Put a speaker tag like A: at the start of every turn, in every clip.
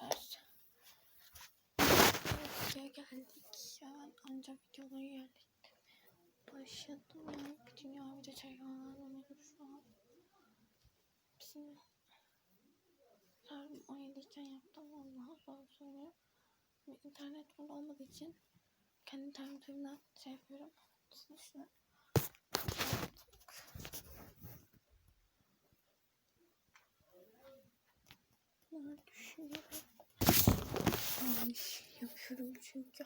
A: arkadaşlar. Videoya geldik. Ya ben ancak videoları yerleştim. Başladım ya. Bir dünya video çekiyorlar. şu an. Bizim Yarın 17 iken yaptım. Allah'a zor. Bir internet burada olmadığı için kendi internetimden şey yapıyorum. Şunu Bunları düşünüyorum. Yanlış yapıyorum çünkü.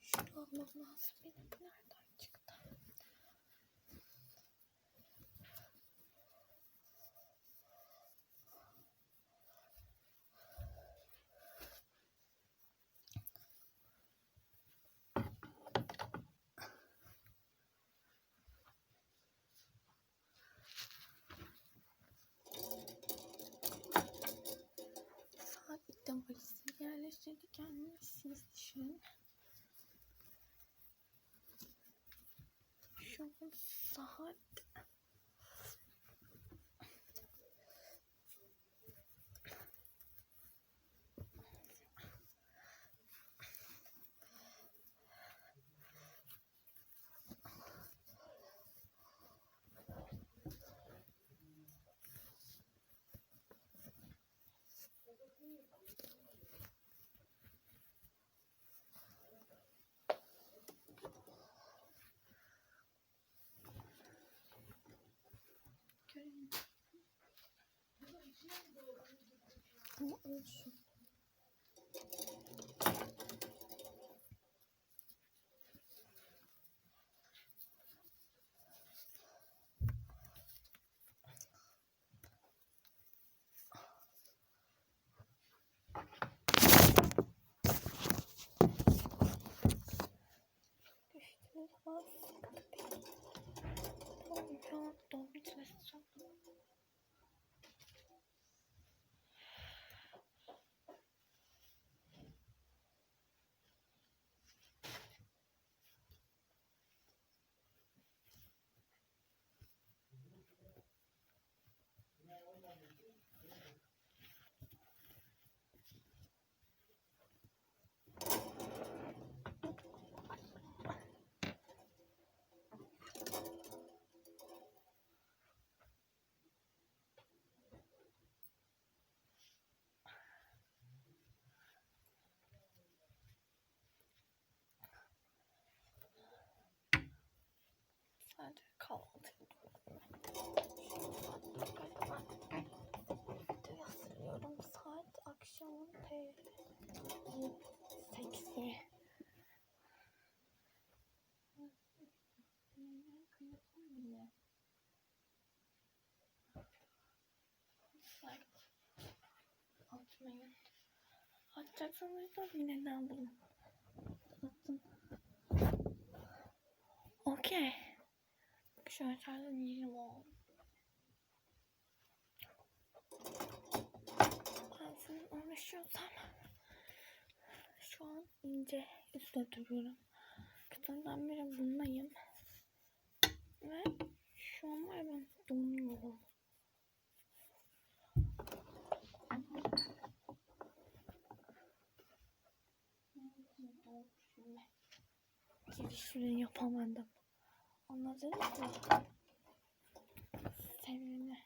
A: Şunu almam lazım. Benim nereden yerleştirdik yani siz düşünün. Şu an saat Buat. Kahvaltı Video hazırlıyorum. Saat akşamın te... 8'i. Atmayın. Atacaksanız da neden bulun. Attım. Okey. Şöyle sadece yerim oldu. Ben senin uğraşıyorsam şu an ince üstte duruyorum. Kıtımdan beri bununlayım. Ve şu an var ben donuyorum. Girişini yapamadım. Anladınız mı? Sevimli.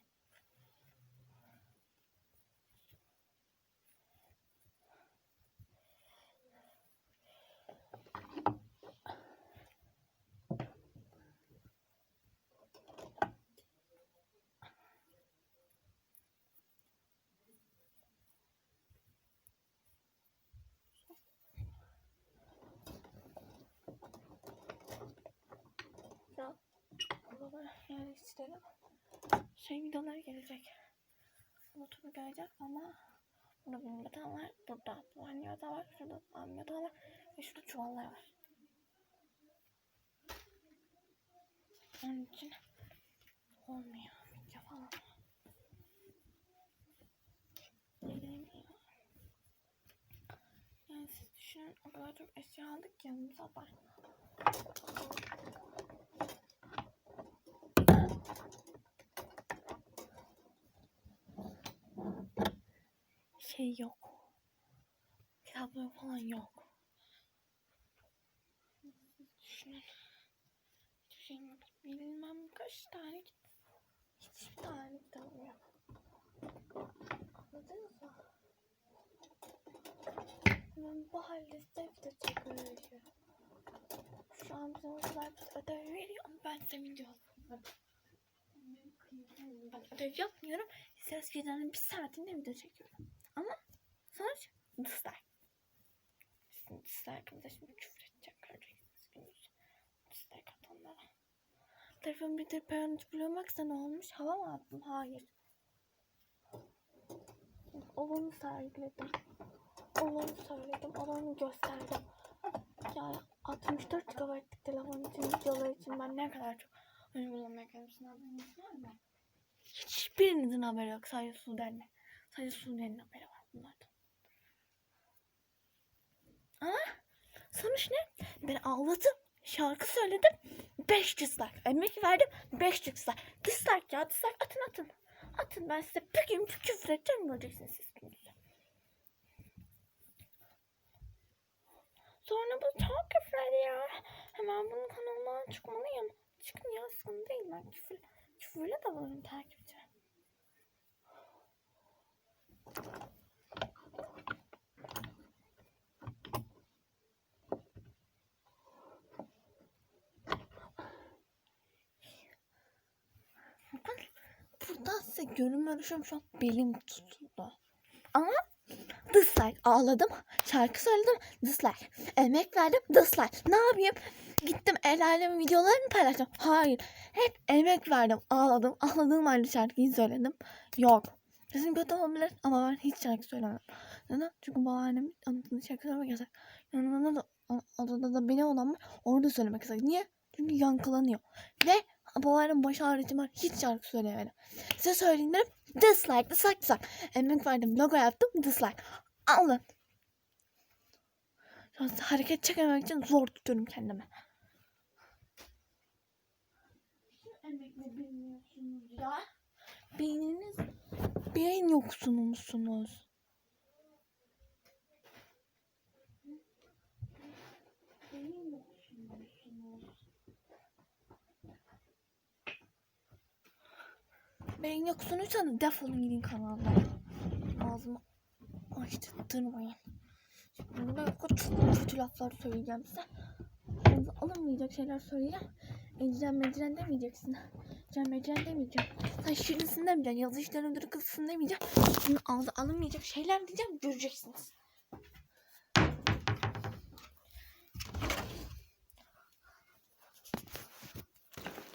A: Ya buraları yerleştirelim. Şey videoları gelecek. Notumu gelecek ama burada benim yatağım var. Burada banyo yatağı var. Şurada banyo yatağı var. Ve şurada çuvallar var. Onun için olmuyor. Video falan. Yani siz düşünün o kadar çok eşya aldık ki bu sabah. Şey yok. Kitapları falan yok. Düşünün. Hiçbir şeyim yok. Bilmem kaç tane kitap. Hiçbir tane kitabım yok. Anladınız mı? Ben bu halde size çekiyorum. Şu an bize o kadar bir ödev veriyor ama ben size video. Ben ödev yapmıyorum. Ses videonun bir saatinde video çekiyorum. Ama sonuç dislike. Sizin dislike'ınıza şimdi küfür edeceğim. Göreceksiniz gününüzü. Dislike atanlara. Telefon bir de parent Max'ta ne olmuş? Hava mı attım? Hayır. Olanı sergiledim. Olanı söyledim. Olanı gösterdim. Yani 64 GB'lık telefon için videolar için ben ne kadar çok uygulamak kendisine haberiniz var mı? Hiçbirinizin haberi yok. Sadece Suden'le. Sadece Suden'in haberi var bunlardan. Ama sonuç ne? Ben ağladım. Şarkı söyledim. 5 dislike. Emek verdim. 5 dislike. Dislike ya dislike atın atın. Atın ben size bir gün bir küfür edeceğim göreceksiniz siz gününüzü. Sonra bu çok küfür ediyor. Hemen bunun kanalından çıkmalıyım. Çıkın ya sıkıntı değil ben küfür. Küfürle de varım takipçi. Size görünmüyorum şu an belim tutuldu. Ama dislike ağladım. Şarkı söyledim dislike. Emek verdim dislike. Ne yapayım? Gittim el alemin videolarını paylaştım. Hayır. Hep emek verdim. Ağladım. Ağladığım halde şarkıyı söyledim. Yok. Sesim kötü olabilir ama ben hiç şarkı söylemem. Neden? Çünkü babaannemin anlattığı şarkı söylemek yasak. Yanında da adada da beni olan var. Orada söylemek yasak. Niye? Çünkü yankılanıyor. Ve babaannem baş ağrıcım var. Hiç şarkı söyleyemedim. Size söyleyeyim dedim. Dislike, dislike, dislike. Emek verdim. Logo yaptım. Dislike. Alın. Hareket çekememek için zor tutuyorum kendimi. Emekle bilmiyorsunuz ya. Beyniniz beyin yoksunu musunuz? Beyin yoksunuysanız defolun gidin kanallara. Ağzımı açtırmayın. Şimdi böyle çok kötü laflar söyleyeceğim size. Alınmayacak şeyler söyleyeceğim. Ecren mecren demeyeceksin. Ecren mecren demeyeceğim. Sen şirinsin demeyeceğim. Yazı işleri müdürü kızsın demeyeceğim. Şimdi ağza alınmayacak şeyler diyeceğim. Göreceksiniz.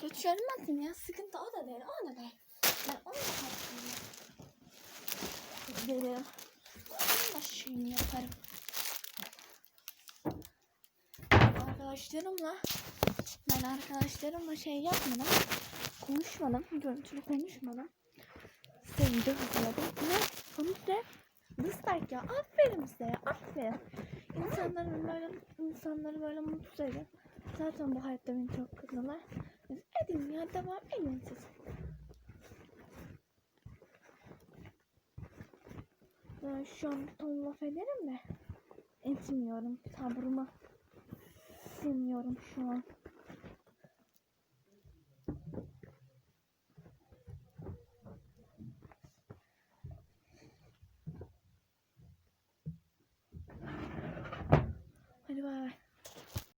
A: Kötü söylemezsin ya. Sıkıntı o da değil. O da değil. Ben onu da yapayım. Gelirim. Onun şeyini yaparım. Arkadaşlarımla ben arkadaşlarımla şey yapmadım. Konuşmadım. Görüntülü konuşmadım. Size video hazırladım. Ne? Sonuç ne? Dislike ya. Aferin size ya. Aferin. İnsanları böyle, insanları böyle mutsuz edin. Zaten bu hayatta beni çok kırdılar. Edin ya. Devam edin siz. Ben şu an ton laf ederim de etmiyorum. Sabrımı sığmıyorum şu an.